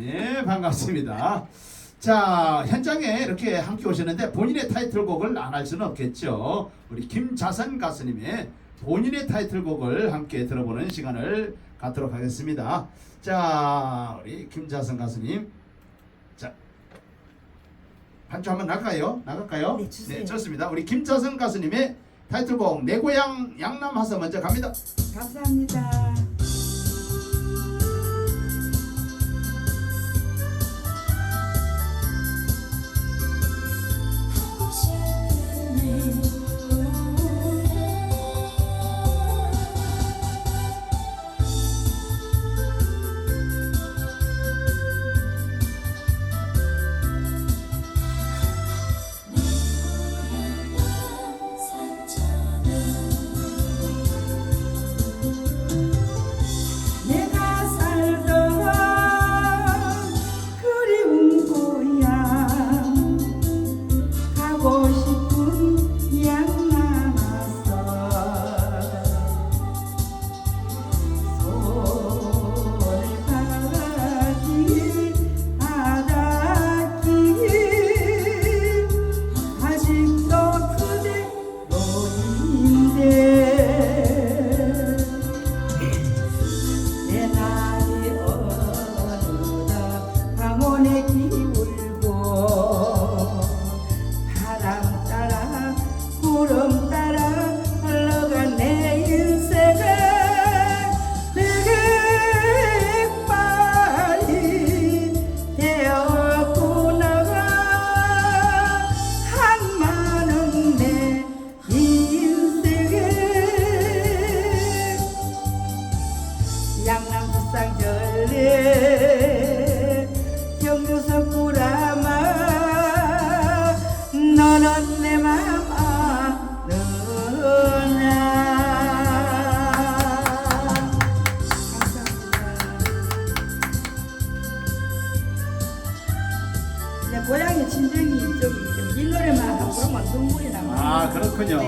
네, 반갑습니다. 자, 현장에 이렇게 함께 오셨는데 본인의 타이틀곡을 안 할 수는 없겠죠. 우리 김자선 가수님의 본인의 타이틀곡을 함께 들어보는 시간을 갖도록 하겠습니다. 자, 우리 김자선 가수님. 자, 한주 한번 나갈까요? 나갈까요? 네, 주세요. 좋습니다. 우리 김자선 가수님의 타이틀곡 내 고향 양남하서 먼저 갑니다. 감사합니다. 구라마. 너는 내 맘 아느냐 감사합니다. 내 고향의 친정이 저기 이 노래만 하고 그러면 눈물이 나와 아, 그렇군요.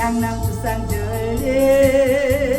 양락 두산 절에